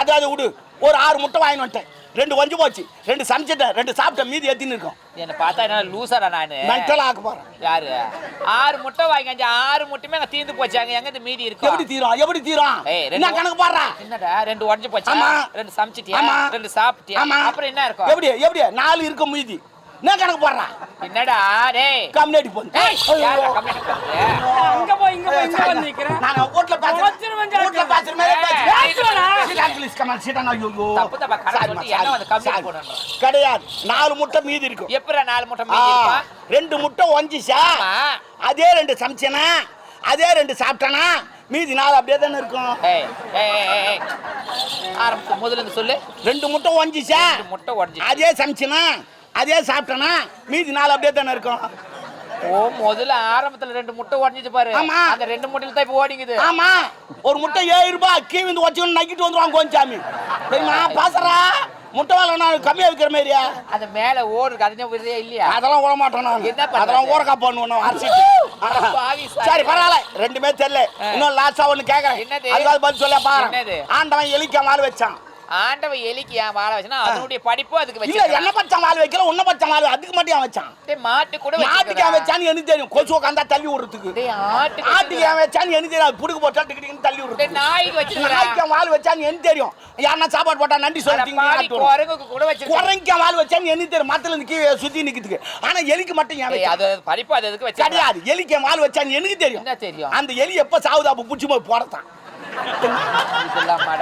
அது அது விடு. ஒரு ஆறு முட்டை வாங்கிட்டு வந்துட்டேன். ரெண்டு வஞ்சு போச்சு. ரெண்டு சமைச்சிட்டேன். ரெண்டு சாப்பிட்டேன். மீதி எத்தின்னு இருக்கோம். என்ன பார்த்தா என்ன லூசாடா நானு? மென்டல் ஆக்க போறேன். யாரு? ஆறு முட்டை வாங்கி அஞ்சு ஆறு முட்டையுமே அங்க தீந்து போச்சாங்க எங்க இந்த மீதி எப்படி இருக்கும் தீரும்? எப்படி தீரும்? என்ன கணக்கு பாடுறா? என்னடா ரெண்டு உடஞ்சு போச்சா? ஆமா. ரெண்டு சமைச்சிட்டியா? ஆமா. ரெண்டு சாப்பிட்டியா? ஆமா. அப்புறம் என்ன இருக்கும் எப்படி எப்படி? நாலு இருக்க மீதி. என்ன கணக்கு பாடுறா? என்னடா டேய். கம்யூனிட்டி போன்? அங்க போய் இங்க போய் இங்க வந்து நிக்கிறேன். நான் வீட்ல பேசுறேன் வச்சிருவேன் ஜாக்கிரதை. வீட்ல பேசுற மாதிரி ஏய், ஐயோ. தப்பு தப்பா என்ன வந்து sorry. போடணும்? கிடையாது. நாலு முட்டை மீதி இருக்கும் எப்படிடா நாலு முட்டை மீதி ரெண்டு முட்டை ஒஞ்சிச்சா. அதே ரெண்டு சமைச்சேனா? அதே ரெண்டு சாப்பிட்டேனா? மீதி நாலு அப்படியே தானே இருக்கும். ஆரம்பிச்சு முதல்ல இருந்து சொல்லு. ரெண்டு முட்டை ஒஞ்சிச்சா? முட்டை அதே சமைச்சேனா? அதே சாப்பிட்டேனா? மீதி நாலு அப்படியே தானே இருக்கும். ஓ முதல்ல ஆரம்பத்துல ரெண்டு முட்டை உடஞ்சிச்சு பாரு. ஆமா. அந்த ரெண்டு முட்டையில தான் இப்ப ஓடிங்குது. ஆமா. ஒரு முட்டை ஏழு ரூபாய் கீ வந்து வச்சுக்கணும் நக்கிட்டு வந்துருவாங்க கொஞ்சாமி தெரியுமா? பாசறா? முட்டை வேலை நான் கம்மியா விற்கிற மாதிரியா? அந்த மேல ஓடுக்கு அதுனே விடுறே இல்லையா? அதெல்லாம் விட மாட்டோம்? அதெல்லாம் ஊறக்கா பண்ணுவோம் சாரி. பரவாயில்ல. ரெண்டுமே தெரியல. இன்னும் லாஸ்டா ஒண்ணு கேக்குறேன். என்னது? அதுக்காவது பதில் சொல்ல பாரு? ஆண்டவன் எலிக்க மால் வச்சான். ஆண்டவன் எலிக்கு ஏன் வாழ வச்சுனா அதனுடைய படிப்பு அதுக்கு வச்சு என்ன பச்சை மால் வைக்கல உன்ன பச்சை மால் அதுக்கு மட்டும் அவன் வச்சான்? மாட்டு கூட மாட்டுக்கு அவன் வச்சான்னு எனக்கு தெரியும். கொசு உட்காந்தா தள்ளி விடுறதுக்கு. டேய் ஆட்டுக்கு ஆட்டுக்கு அவன் வச்சான்னு எனக்கு தெரியும் அது புடுக்கு போட்டா டிக்கு டிக்குன்னு தள்ளி டேய் விடுறது நாய்க்கு வச்சிருக்கா நாய்க்கு வால் வச்சான்னு எனக்கு தெரியும். யாருன்னா சாப்பாடு போட்டா நன்றி சொல்லிட்டீங்க குரங்குக்கு கூட வச்சிருக்கா குறைங்க வால் வச்சான்னு எனக்கு தெரியும். இருந்து கீழே சுத்தி நிக்கிறதுக்கு ஆனா எலிக்கு மட்டும் ஏன் டேய்? அது படிப்பு அது எதுக்கு வச்சிருக்கா கிடையாது. எலிக்கு வால் வச்சான்னு எனக்கு தெரியும். என்ன தெரியும்? அந்த எலி எப்ப சாவுது? அப்ப புடிச்சு போய் போடத்தான்.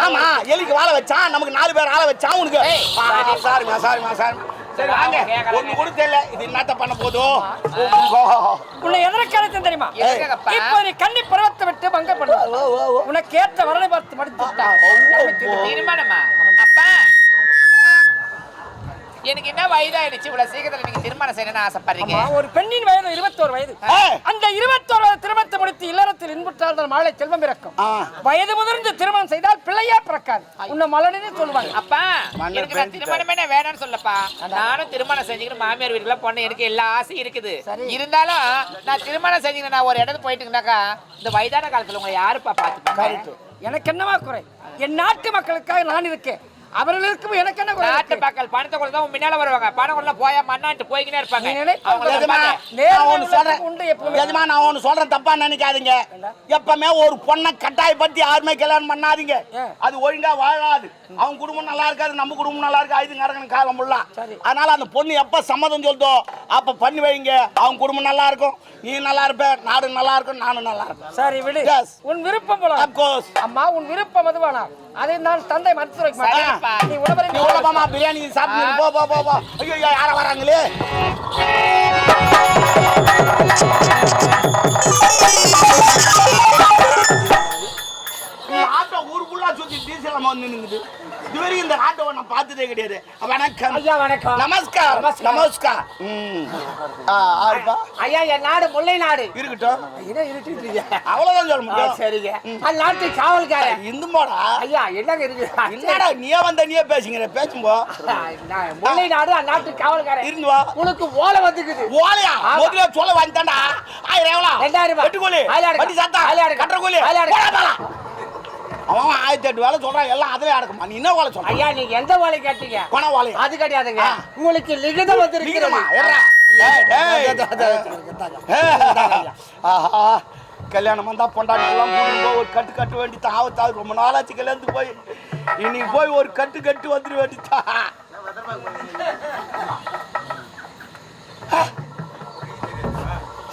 ஆமா எலிக்கு வாழ வச்சான் நமக்கு நாலு பேர் ஆள வச்சான் உனக்கு. ஏய், ஆ, சாரி. சாரி சரி வாங்க. ஒண்ணு கூட தெரியல இது என்னத்த பண்ண போதோ? உன்னை எதற்கு அழைத்தேன் தெரியுமா? இப்போ நீ கன்னி பருவத்தை விட்டு பங்க பண்ணு. உனக்கு ஏற்ற வரலை பார்த்து மடித்து திருமணமா அப்பா எனக்கு என்ன வயதாயிடுச்சு? இவ்வளவு சீக்கிரத்துல நீங்க திருமணம் செய்யணும்னு ஆசைப்படுறீங்க. ஒரு பெண்ணின் வயது இருபத்தோரு வயது. அந்த இருபத்தோரு வயது திருமணத்தை முடித்து இல்லறத்தில் இன்புற்றால் மாலை செல்வம் பிறக்கும். ஆ. வயது முதிர்ந்து திருமணம் செய்தால் பிள்ளையே பிறக்காது. உன்னை மலனே சொல்லுவாங்க. அப்பா எனக்கு நான். திருமணமே நான் வேணாம்னு சொல்லப்பா. நானும் திருமணம் செஞ்சுக்கிட்டு மாமியார் வீட்டுல பொண்ணு எனக்கு எல்லா ஆசையும் இருக்குது. இருந்தாலும் நான் திருமணம் செஞ்சுக்கிட்டு நான் ஒரு இடத்துக்கு போயிட்டுங்கனாக்கா இந்த வயதான காலத்துல உங்களை யாருப்பா பாத்துப்பாங்க எனக்கு என்னவா குறை? என் நாட்டு மக்களுக்காக நான் இருக்கேன். அவர்களுக்கும் எனக்கு என்ன நாட்டு? மக்கள் பணத்தை கூட தான் உன் பின்னால வருவாங்க. பணம் கூட போயா மண்ணான்ட்டு போய்க்கினே இருப்பாங்க. நான் உண்டு எப்பவுமே. எஜமா, நான் ஒண்ணு சொல்றேன். தப்பா நினைக்காதீங்க. எப்பவுமே ஒரு பொண்ணை கட்டாயப்படுத்தி யாருமே கல்யாணம் பண்ணாதீங்க? அது ஒழுங்கா வாழாது. அவங்க குடும்பம் நல்லா இருக்காது நம்ம குடும்பம் நல்லா இருக்கு? ஐந்து நடக்கணும் காலம் ஃபுல்லா சரி. அதனால அந்த பொண்ணு எப்ப சம்மதம் சொல்தோ அப்ப பண்ணி வைங்க. அவங்க குடும்பம் நல்லா இருக்கும். நீ நல்லா இருப்ப நாடு நல்லா இருக்கும் நானும் நல்லா இருப்பேன். சரி விடு. உன் விருப்பம் போல. அப்கோர்ஸ் அம்மா உன் விருப்பம் அதுவானா? அதை நான் தந்தை மறுத்து வைக்க மாட்டேன். நீ உணவரை நீ உள்ள போமா பிரியாணி சாப்பிட்டு போ போ போ போ. ஐயோ யார வராங்களே ஆட்டோ ஊர் ஃபுல்லா சுத்தி டீசல் வந்து நின்னுது இதுவரைக்கும் இந்த ஆட்டோவை நான் பார்த்ததே கிடையாது. வணக்கம். ஐயா வணக்கம். நமஸ்கார். நமஸ்கார். ஐயா என் நாடு முல்லை நாடு. இருக்கட்டும். என்ன இருட்டுறீங்க அவ்வளவுதான் சொல்ல முடியும். சரிங்க. அந்த நாட்டு காவல்காரன். இந்து போடா ஐயா என்னங்க இருக்கு என்னடா நீயே வந்த நீயே பேசுங்கிற? பேசும்போ. முல்லை நாடு அந்த நாட்டு காவல்காரன். இருந்து வா. உனக்கு ஓலை வந்துக்குது. ஓலையா. முதல்ல சொல்ல வாங்கிட்டாண்டா ஆயிரம் எவ்வளோ? ரெண்டாயிரம் ரூபாய். வெட்டுக்கூலி. ஆயிரம் வட்டி சத்தா. ஆயிரம் கட்டுற போடா. அவன் ஆயிரத்தி எட்டு வேலை சொல்றான் எல்லாம் அதிலே அடக்குமா நீ என்ன வேலை சொல்ற ஐயா நீங்க எந்த ஓலை கேட்டீங்க பண ஓலையா அது கிடையாதுங்க. உங்களுக்கு லிகிதம் டேய். ஏய். ஆஹா கல்யாணம் வந்தா பொண்டாட்டிலாம் போய் ஒரு கட்டு கட்ட வேண்டித்தான் ஆவத்தாவது ரொம்ப நாளாச்சு கல்யாணத்துக்கு போய் இன்னைக்கு போய் ஒரு கட்டு கட்டு வந்துட வேண்டித்தா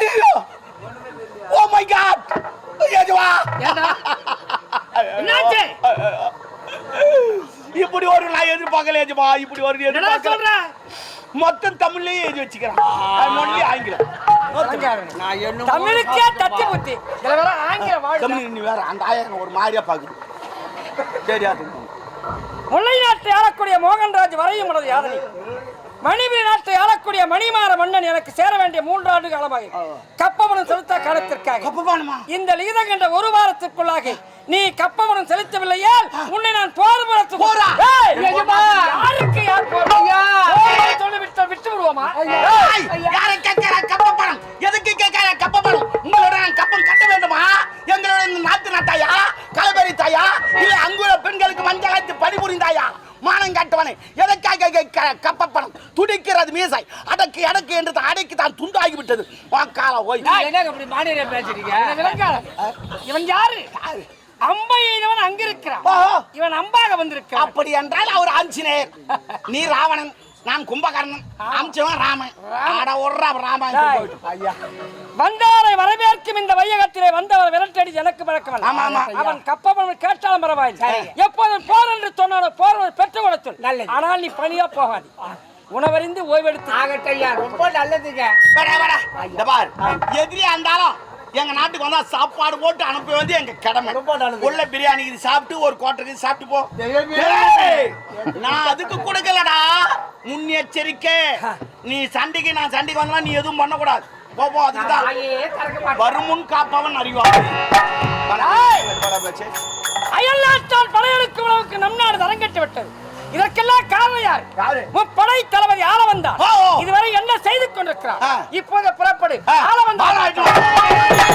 ஐயோ ஓ மை காட் ஏஜவா என்னாச்சு? இப்படி ஒரு நான் எதிர்பார்க்கல ஏஜமா இப்படி ஒரு எதிர்பார்க்கல சொல்ற? மொத்தம் தமிழ்லயே எழுதி வச்சுக்கிறான். ஒன்லி ஆங்கிலம். நான் என்ன தமிழுக்கே தத்தி புத்தி வேற ஆங்கில தமிழ் நீ வேற அந்த ஆயிரம் ஒரு மாதிரியா பாக்குது தெரியாது. முல்லை நாட்டை ஆளக்கூடிய மோகன்ராஜ் வரையும் உனது யாதனை மணிபுரி நாட்டை ஆளக்கூடிய மணிமாற மன்னன் எனக்கு சேர வேண்டிய மூன்றாண்டு காலமாக. கப்பமனம் செலுத்த காலத்திற்காக. கப்பபானுமா இந்த லிகிதம் என்ற ஒரு வாரத்திற்குள்ளாக. நீ கப்பவனம் செலுத்தவில்லையால் உன்னை நான் போர். புறத்து போறா யாருக்கு யார் போறியா சொல்லி விட்டு விட்டு விடுவோமா? யாரை கேட்கிற கப்பப்பணம்? எதுக்கு கேட்கிற கப்பப்பணம்? உங்களோட நான் கப்பம் கட்ட வேண்டுமா? எங்களோட நாத்து நாட்டாயா கலபெரி தாயா? இல்ல அங்குள்ள பெண்களுக்கு மஞ்சள் பணிபுரிந்தாயா மானம் காட்டுவானே. எதற்காக கப்பப்பணம்? துடிக்கிறது மீசாய். அடக்கு அடக்கு என்று அடைக்கு தான் துண்டாகி விட்டது வாக்கால ஓய். என்ன மாநில பேசுறீங்க? இவன் யாரு? யாரு? ஓஹோ. இவன் அம்பாக வந்திருக்கான் அப்படி என்றால் அவர் ஆஞ்சநேயர். நீ ராவணன் நான் கும்பகர்ணன். அம்சவன் ராமன். ஆட ஒர்றா ராமன் ஐயா. வந்தாரை வரவேற்கும் இந்த வையகத்திலே வந்தவர் விரட்டடி எனக்கு பழக்கம் ஆமா, ஆமா. அவன் கப்பவன் கேட்டாலும் பரவாயில்லை. எப்போதும் போர் என்று சொன்னானோ போர் பெற்று கொடுத்து நல்லது. ஆனால் நீ பணியா போகாது. உணவறிந்து ஓய்வெடுத்து. ஆகட்டையா ரொம்ப நல்லதுங்க. வர வர. இந்த பார் எதிரியா இருந்தாலும் எங்க நாட்டுக்கு வந்தா சாப்பாடு போட்டு அனுப்பி வந்து எங்க கடமை. உள்ள பிரியாணி இது சாப்பிட்டு ஒரு கோட்டருக்கு சாப்பிட்டு போ. நான் அதுக்கு கொடுக்கலடா. முன்னெச்சரிக்கை. நீ சண்டைக்கு நான் சண்டைக்கு வந்தா நீ எதுவும் பண்ணக்கூடாது. போ போ அதுக்கு தான். வாயே திறக்க மாட்டேன். வருமுன் காப்பவன் அறிவான் அயல் நாட்டால் படையெடுக்கும் அளவுக்கு நம் நாடு தரங்கட்டு விட்டது. இதற்கெல்லாம் காரணம் யார்? யாரு? முப்படை தளபதி ஆள வந்தார் ஓ, ஓ. இதுவரை என்ன செய்து கொண்டிருக்கிறார். இப்போது புறப்படு. ஆள வந்தார்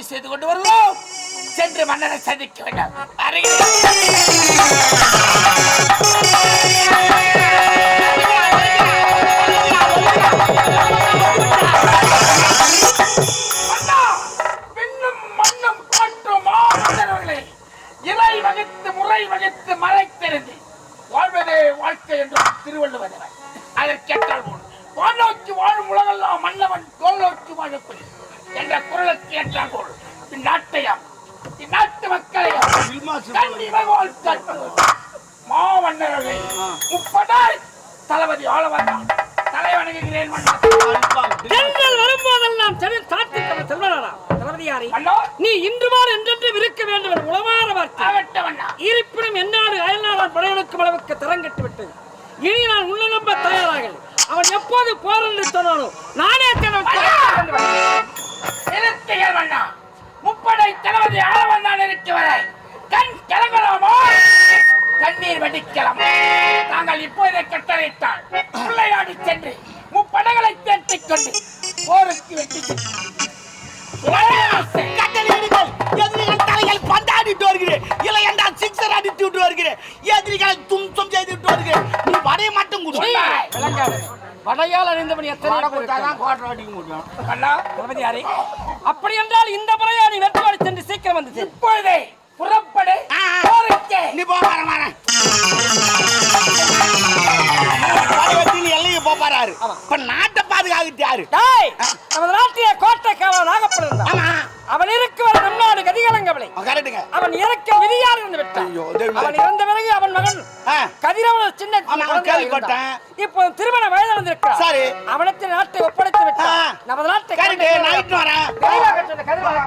அரசாட்சி செய்து கொண்டு வருவோம் சென்று மன்னரை சந்திக்க வேண்டும். வருகிறேன் மன்னா, விண்ணும் மண்ணும் காற்றும் மாமன்னர்களே, இறை வகுத்து முறை வகுத்து மறைத்திருந்து வாழ்வதே வாழ்க்கை என்று திருவள்ளுவர் அதற்கேற்றால் போல். வானோக்கி வாழும் உலகெல்லாம் மன்னவன் தோல் நோக்கி வாழக்கூடிய என்ற குரலுக்கு ஏற்றால் போல் இந்நாட்டையும் இந்நாட்டு மக்களையும். கண்டி பகவான் காட்டுவோம் மாமன்னர்களே முப்பதாய் தளபதி ஆள வந்தான் தலை வணங்குகிறேன் மன்னா தென்றல் வரும்போதெல்லாம் செவி தாத்திக்கவ செல்வனாரா தளபதியாரே மன்னா. நீ இன்று மாறு என்றென்று இருக்க வேண்டும் என்ற உளமாற வார்த்தை இருப்பினும் என்னாடு அயல்நாடால் படையெடுக்கும் அளவுக்கு தரங்கட்டு விட்டது. இனி நான் உள்ள நம்ப தயாராக அவன் எப்போது போர் என்று சொன்னானோ நானே தன்னை முப்படை தளபதி ஆள வந்தான் இருக்கு வரை. கண் கலங்கலாமோ? கண்ணீர் வெடிக்கலாம்? தாங்கள் இப்போதே கட்டளையிட்டால் பிள்ளையாடி சென்று முப்படைகளை தேர்த்திக் கொண்டு போருக்கு. எதிரிகள் தலைகள் பந்தாடிட்டு வருகிறேன் இல்லை என்றால் சிக்ஸர் அடித்து விட்டு வருகிறேன் எதிரிகளை தும்சம் செய்து விட்டு வருகிறேன் நீ வடைய மட்டும் கொடு விளங்காது. வடையால் அறிந்தவன் எத்தனை இருக்காங்க? கோட்டை அடிக்க முடியும். மன்னா தளபதியாரே அப்படி என்றால் இந்த நீ வெற்றி சென்று சீக்கிரம் வந்து. இப்பொழுதே புறப்படு நீ போ வர படையெடுத்து எல்லையை போ பாரு இப்ப நாட்டை பாதுகாக்கிறது யாரு? டேய் நமது நாட்டிய கோட்டை காவலர் நாகப்பன் ஆமா. அவன் இருக்கு வரை நம் நாடு கதிகலங்கவில்லை கரெக்டுங்க அவன் இறக்க விதியால் இருந்து விட்டான். அவன் இறந்த பிறகு அவன் மகன். கதிரவன் சின்ன கேள்விப்பட்டேன். இப்போ திருமண வயது வந்திருக்கிறான் சரி. அவனுக்கு நாட்டை ஒப்படைத்து விட்டான். நமது நாட்டை கரெக்டு வரேன் கதிரவனை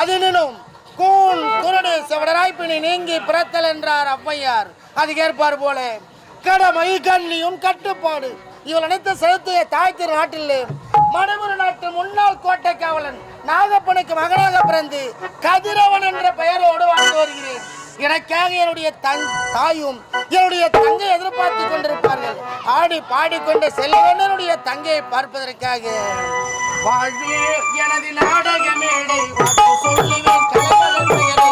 அதனினும் அதினும் கூன் குருடு செவடராய்ப்பினை நீங்கி பிறத்தல் என்றார் ஔவையார். அதுக்கேற்பார் போல கடமை கண்ணியும் கட்டுப்பாடு. இவள் அனைத்து செலுத்திய தாய் திரு நாட்டிலே மணிபுர நாட்டு முன்னாள் கோட்டை காவலன் நாகப்பனுக்கு மகனாக பிறந்து கதிரவன் என்ற பெயரோடு வாழ்ந்து வருகிறேன். எனக்காக என்னுடைய தன் தாயும் என்னுடைய தங்கை எதிர்பார்த்து கொண்டிருப்பார்கள். ஆடி பாடிக்கொண்டு செல்வன் என்னுடைய தங்கையை பார்ப்பதற்காக. வாழ்வே எனது நாடக மேடை. சொல்லுவேன் கலைவலன் பெயரை